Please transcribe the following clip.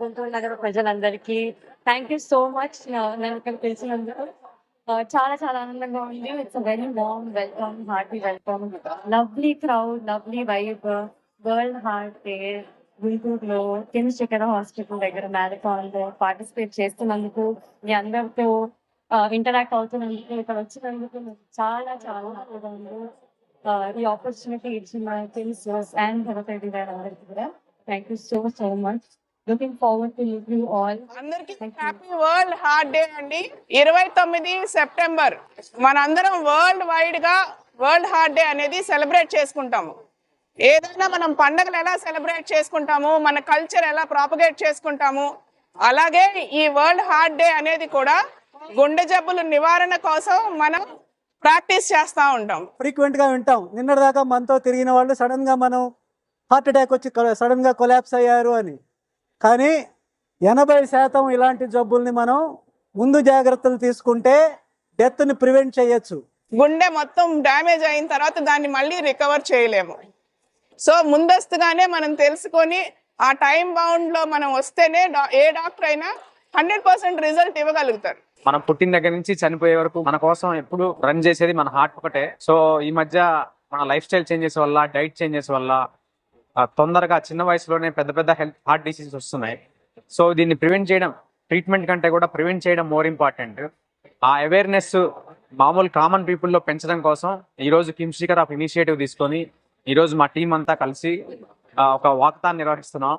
గుంటూరు నగర ప్రజలందరికీ thank you so much నన్ను ఇక్కడ పిలిచినందుకు. చాలా చాలా ఆనందంగా ఉంది. It's very warm welcome hearty welcome lovely crowd lovely vibe world heart day గుంటూరులో కిమ్స్ శిఖర హాస్పిటల్ దగ్గర మ్యారథాన్లో పార్టిసిపేట్ చేస్తున్నందుకు మీ అందరితో ఇంటరాక్ట్ అవుతున్నందుకు ఇక్కడ వచ్చినందుకు చాలా చాలా ఉంది. ఈ ఆపర్చునిటీ ఇచ్చిన కిమ్స్ అండ్ థెరపీ అందరికీ కూడా thank you so so much looking forward to meet you all అందరికి. హ్యాపీ వరల్డ్ హార్ట్ డే అండి. ఇరవై తొమ్మిది సెప్టెంబర్ మనందరం వరల్డ్ వైడ్గా వరల్డ్ హార్ట్ డే అనేది సెలబ్రేట్ చేసుకుంటాము. ఏదైనా మనం పండగలు ఎలా సెలబ్రేట్ చేసుకుంటాము మన కల్చర్ ఎలా ప్రాపగేట్ చేసుకుంటాము అలాగే ఈ వరల్డ్ హార్ట్ డే అనేది కూడా గుండె జబ్బుల నివారణ కోసం మనం ప్రాక్టీస్ చేస్తూ ఉంటాం. ఫ్రీక్వెంట్గా వింటాం. నిన్నటిదాకా మనతో తిరిగిన వాళ్ళు సడన్గా మనం హార్ట్ అటాక్ వచ్చి సడన్గా కొలాప్స్ అయ్యారు అని. కానీ ఎనభై శాతం ఇలాంటి జబ్బుల్ని మనం ముందు జాగ్రత్తలు తీసుకుంటే డెత్ని ప్రివెంట్ చేయొచ్చు. గుండె మొత్తం డ్యామేజ్ అయిన తర్వాత దాన్ని మళ్ళీ రికవర్ చేయలేము. సో ముందస్తుగానే మనం తెలుసుకొని ఆ టైం బౌండ్లో మనం వస్తేనే ఏ డాక్టర్ అయినా హండ్రెడ్ పర్సెంట్ రిజల్ట్ ఇవ్వగలుగుతారు. మనం పుట్టిన దగ్గర నుంచి చనిపోయే వరకు మన కోసం ఎప్పుడు రన్ చేసేది మన హార్ట్ ఒకటే. సో ఈ మధ్య మన లైఫ్ స్టైల్ చేంజెస్ వల్ల డైట్ చేంజెస్ వల్ల తొందరగా చిన్న వయసులోనే పెద్ద పెద్ద హెల్త్ హార్ట్ డిసీజెస్ వస్తున్నాయి. సో దీన్ని ప్రివెంట్ చేయడం ట్రీట్మెంట్ కంటే కూడా ప్రివెంట్ చేయడం మోర్ ఇంపార్టెంట్. ఆ అవేర్నెస్ మామూలు కామన్ పీపుల్లో పెంచడం కోసం ఈ రోజు ఆఫ్ ఇనిషియేటివ్ తీసుకొని ఈరోజు మా టీం అంతా కలిసి ఒక వాక్తాన్ని నిర్వహిస్తున్నాం.